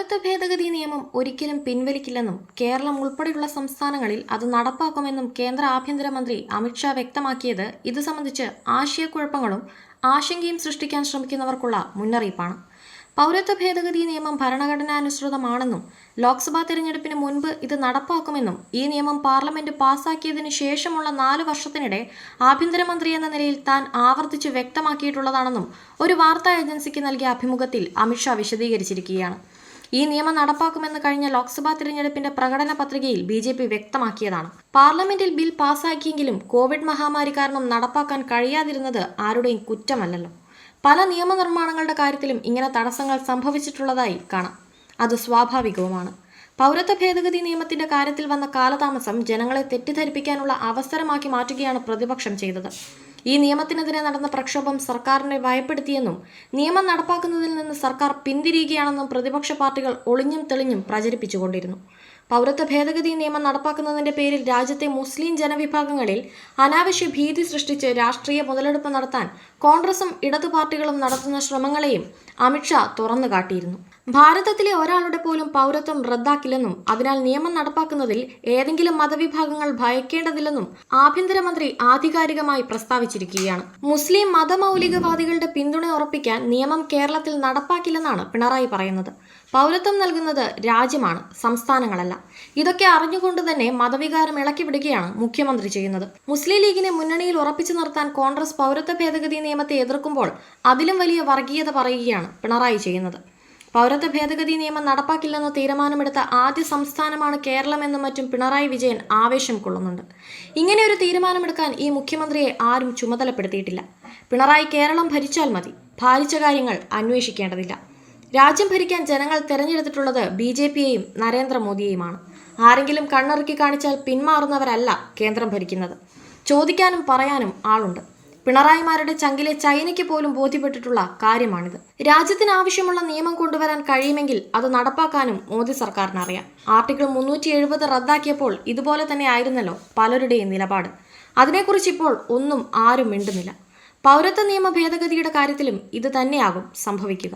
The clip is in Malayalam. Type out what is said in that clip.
പൗരത്വ ഭേദഗതി നിയമം ഒരിക്കലും പിൻവലിക്കില്ലെന്നും കേരളം ഉൾപ്പെടെയുള്ള സംസ്ഥാനങ്ങളിൽ അത് നടപ്പാക്കുമെന്നും കേന്ദ്ര ആഭ്യന്തരമന്ത്രി അമിത്ഷാ വ്യക്തമാക്കിയത് ഇത് സംബന്ധിച്ച് ആശയക്കുഴപ്പങ്ങളും ആശങ്കയും സൃഷ്ടിക്കാൻ ശ്രമിക്കുന്നവർക്കുള്ള മുന്നറിയിപ്പാണ്. പൗരത്വ ഭേദഗതി നിയമം ഭരണഘടനാനുസൃതമാണെന്നും ലോക്സഭാ തെരഞ്ഞെടുപ്പിന് മുൻപ് ഇത് നടപ്പാക്കുമെന്നും ഈ നിയമം പാർലമെന്റ് പാസാക്കിയതിന് ശേഷമുള്ള നാല് വർഷത്തിനിടെ ആഭ്യന്തരമന്ത്രി എന്ന നിലയിൽ താൻ ആവർത്തിച്ച് വ്യക്തമാക്കിയിട്ടുള്ളതാണെന്നും ഒരു വാർത്താ ഏജൻസിക്ക് നൽകിയ അഭിമുഖത്തിൽ അമിത്ഷാ വിശദീകരിച്ചിരിക്കുകയാണ്. ഈ നിയമം നടപ്പാക്കുമെന്ന് കഴിഞ്ഞ ലോക്സഭാ തിരഞ്ഞെടുപ്പിന്റെ പ്രകടന പത്രികയിൽ ബി ജെ പി വ്യക്തമാക്കിയതാണ്. പാർലമെന്റിൽ ബിൽ പാസാക്കിയെങ്കിലും കോവിഡ് മഹാമാരി കാരണം നടപ്പാക്കാൻ കഴിയാതിരുന്നത് ആരുടെയും കുറ്റമല്ലല്ലോ. പല നിയമനിർമ്മാണങ്ങളുടെ കാര്യത്തിലും ഇങ്ങനെ തടസ്സങ്ങൾ സംഭവിച്ചിട്ടുള്ളതായി കാണാം. അത് സ്വാഭാവികവുമാണ്. പൗരത്വ ഭേദഗതി നിയമത്തിന്റെ കാര്യത്തിൽ വന്ന കാലതാമസം ജനങ്ങളെ തെറ്റിദ്ധരിപ്പിക്കാനുള്ള അവസരമാക്കി മാറ്റുകയാണ് പ്രതിപക്ഷം ചെയ്തത്. ഈ നിയമത്തിനെതിരെ നടന്ന പ്രക്ഷോഭം സർക്കാരിനെ ഭയപ്പെടുത്തിയെന്നും നിയമം നടപ്പാക്കുന്നതിൽ നിന്ന് സർക്കാർ പിന്തിരിയുകയാണെന്നും പ്രതിപക്ഷ പാർട്ടികൾ ഒളിഞ്ഞും തെളിഞ്ഞും പ്രചരിപ്പിച്ചുകൊണ്ടിരുന്നു. പൗരത്വ ഭേദഗതി നിയമം നടപ്പാക്കുന്നതിന്റെ പേരിൽ രാജ്യത്തെ മുസ്ലിം ജനവിഭാഗങ്ങളിൽ അനാവശ്യ ഭീതി സൃഷ്ടിച്ച് രാഷ്ട്രീയ മുതലെടുപ്പ് നടത്താൻ കോൺഗ്രസും ഇടതു പാർട്ടികളും നടത്തുന്ന ശ്രമങ്ങളെയും അമിത്ഷാ തുറന്നു കാട്ടിയിരുന്നു ഭാരതത്തിലെ ഒരാളുടെ പോലും പൗരത്വം റദ്ദാക്കില്ലെന്നും അതിനാൽ നിയമം നടപ്പാക്കുന്നതിൽ ഏതെങ്കിലും മതവിഭാഗങ്ങൾ ഭയക്കേണ്ടതില്ലെന്നും ആഭ്യന്തരമന്ത്രി ആധികാരികമായി പ്രസ്താവിച്ചിരിക്കുകയാണ്. മുസ്ലിം മതമൗലികവാദികളുടെ പിന്തുണ ഉറപ്പിക്കാൻ നിയമം കേരളത്തിൽ നടപ്പാക്കില്ലെന്നാണ് പിണറായി പറയുന്നത്. പൗരത്വം നൽകുന്നത് രാജ്യമാണ് സംസ്ഥാനങ്ങളല്ല. ഇതൊക്കെ അറിഞ്ഞുകൊണ്ട് തന്നെ മതവികാരം ഇളക്കിവിടുകയാണ് മുഖ്യമന്ത്രി ചെയ്യുന്നത്. മുസ്ലിം ലീഗിനെ മുന്നണിയിൽ ഉറപ്പിച്ചു നിർത്താൻ കോൺഗ്രസ് പൗരത്വ ഭേദഗതി നിയമത്തെ എതിർക്കുമ്പോൾ അതിലും വലിയ വർഗീയത പറയുകയാണ് പിണറായി ചെയ്യുന്നത്. പൗരത്വ ഭേദഗതി നിയമം നടപ്പാക്കില്ലെന്ന് തീരുമാനമെടുത്ത ആദ്യ സംസ്ഥാനമാണ് കേരളമെന്നും മറ്റും പിണറായി വിജയൻ ആവേശം കൊള്ളുന്നുണ്ട്. ഇങ്ങനെ ഒരു തീരുമാനമെടുക്കാൻ ഈ മുഖ്യമന്ത്രിയെ ആരും ചുമതലപ്പെടുത്തിയിട്ടില്ല. പിണറായി കേരളം ഭരിച്ചാൽ മതി. ഭാരിച്ച കാര്യങ്ങൾ അന്വേഷിക്കേണ്ടതില്ല. രാജ്യം ഭരിക്കാൻ ജനങ്ങൾ തെരഞ്ഞെടുത്തിട്ടുള്ളത് ബി ജെ പിയെയും നരേന്ദ്രമോദിയെയുമാണ്. ആരെങ്കിലും കണ്ണിറുക്കി കാണിച്ചാൽ പിന്മാറുന്നവരല്ല കേന്ദ്രം ഭരിക്കുന്നത്. ചോദിക്കാനും പറയാനും ആളുണ്ട്. പിണറായിമാരുടെ ചങ്കിലെ ചൈനയ്ക്ക് പോലും ബോധ്യപ്പെട്ടിട്ടുള്ള കാര്യമാണിത്. രാജ്യത്തിന് ആവശ്യമുള്ള നിയമം കൊണ്ടുവരാൻ കഴിയുമെങ്കിൽ അത് നടപ്പാക്കാനും മോദി സർക്കാരിന് അറിയാം. ആർട്ടിക്കിൾ മുന്നൂറ്റി എഴുപത് റദ്ദാക്കിയപ്പോൾ ഇതുപോലെ തന്നെ ആയിരുന്നല്ലോ പലരുടെയും നിലപാട്. അതിനെക്കുറിച്ച് ഇപ്പോൾ ഒന്നും ആരും മിണ്ടുന്നില്ല. പൗരത്വ നിയമ ഭേദഗതിയുടെ കാര്യത്തിലും ഇത് തന്നെയാകും സംഭവിക്കുക.